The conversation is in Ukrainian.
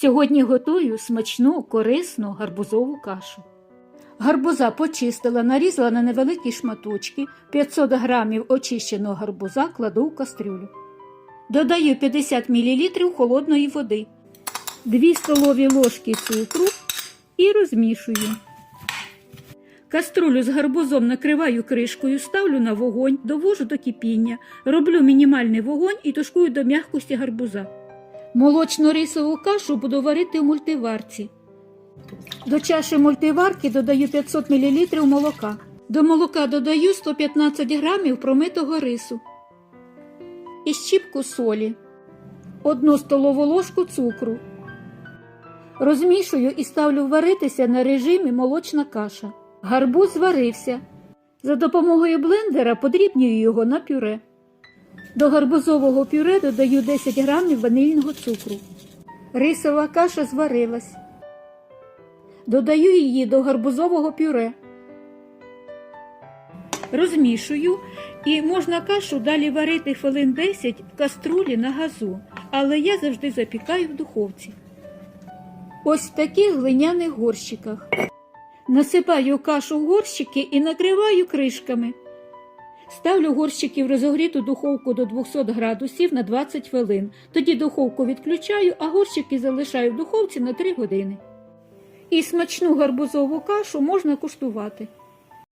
Сьогодні готую смачну, корисну гарбузову кашу. Гарбуза почистила, нарізала на невеликі шматочки, 500 грамів очищеного гарбуза кладу в кастрюлю. Додаю 50 мл холодної води, 2 столові ложки цукру і розмішую. Каструлю з гарбузом накриваю кришкою, ставлю на вогонь, довожу до кипіння, роблю мінімальний вогонь і тушкую до м'якості гарбуза. Молочно-рисову кашу буду варити в мультиварці. До чаші мультиварки додаю 500 мл молока. До молока додаю 115 грамів промитого рису і щіпку солі, одну столову ложку цукру. Розмішую і ставлю варитися на режимі молочна каша. Гарбуз зварився. За допомогою блендера подрібнюю його на пюре. До гарбузового пюре додаю 10 грамів ванильного цукру. Рисова каша зварилась. Додаю її до гарбузового пюре. Розмішую і можна кашу далі варити хвилин 10 в каструлі на газу, але я завжди запікаю в духовці. Ось в таких глиняних горщиках. Насипаю кашу в горщики і накриваю кришками. Ставлю горщики в розогріту духовку до 200 градусів на 20 хвилин. Тоді духовку відключаю, а горщики залишаю в духовці на 3 години. І смачну гарбузову кашу можна куштувати.